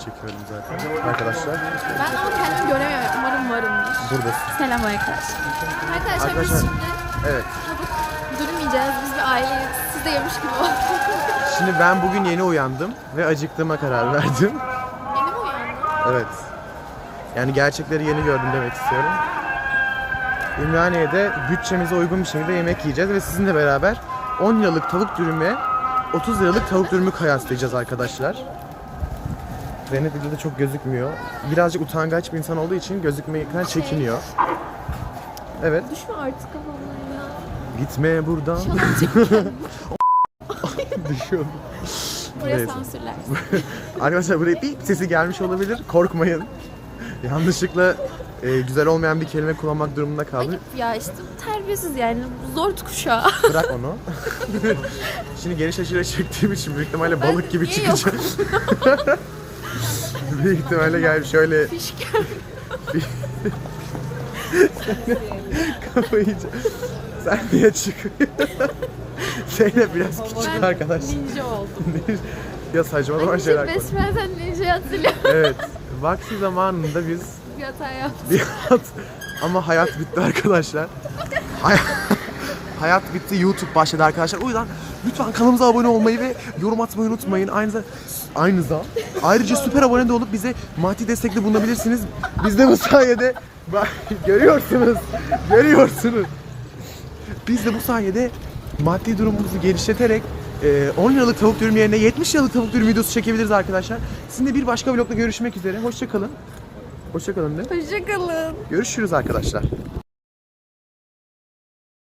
çekiyorum zaten arkadaşlar. Ben ama kendimi göremiyorum. Umarım varımdır. Buradasın. Selam arkadaşlar. Arkadaşlar, Arkadaşlar- biz şimdi Evet. durmayacağız. Biz bir aileyiz. Siz de yemiş gibi olduk. Şimdi ben bugün yeni uyandım ve acıktığıma karar verdim. Yeni mi uyandın? Evet. Yani gerçekleri yeni gördüm demek istiyorum. Ümraniye'de bütçemize uygun bir şekilde yemek yiyeceğiz ve sizinle beraber 10 liralık tavuk dürüme 30 liralık tavuk dürümü kıyaslayacağız arkadaşlar. Zeynep videoda çok gözükmüyor. Birazcık utangaç bir insan olduğu için gözükmekten çekiniyor. Evet. Düşme artık kafamdan ya. Gitme buradan. Düşüyorum. Buraya Neyse. sansürler. Arkadaşlar buraya bir sesi gelmiş olabilir. Korkmayın. Yanlışlıkla e, güzel olmayan bir kelime kullanmak durumunda kaldım. Ayıp ya işte terbiyesiz yani. Zor kuşağı. Bırak onu. Şimdi geniş açıyla çektiğim için büyük ihtimalle balık gibi çıkacak. büyük ihtimalle gel şöyle kafayı. Sen niye çıkıyorsun? Zeynep biraz küçük arkadaş. ninja oldum. ya saçmalama şeyler koy. Besmel'den ninja'yı hatırlıyorum. Evet. Vakti zamanında biz Bir hata yaptım. bir hayat ama hayat bitti arkadaşlar. Hay- hayat bitti YouTube başladı arkadaşlar. O yüzden lütfen kanalımıza abone olmayı ve yorum atmayı unutmayın. Aynı za- aynı zamanda ayrıca süper abone de olup bize maddi destekte bulunabilirsiniz. Biz de bu sayede bak görüyorsunuz. Görüyorsunuz. Biz de bu sayede maddi durumumuzu genişleterek e, 10 liralık tavuk dürüm yerine 70 liralık tavuk dürüm videosu çekebiliriz arkadaşlar. Sizinle bir başka vlogda görüşmek üzere. Hoşçakalın. Hoşçakalın de. Hoşçakalın. Görüşürüz arkadaşlar.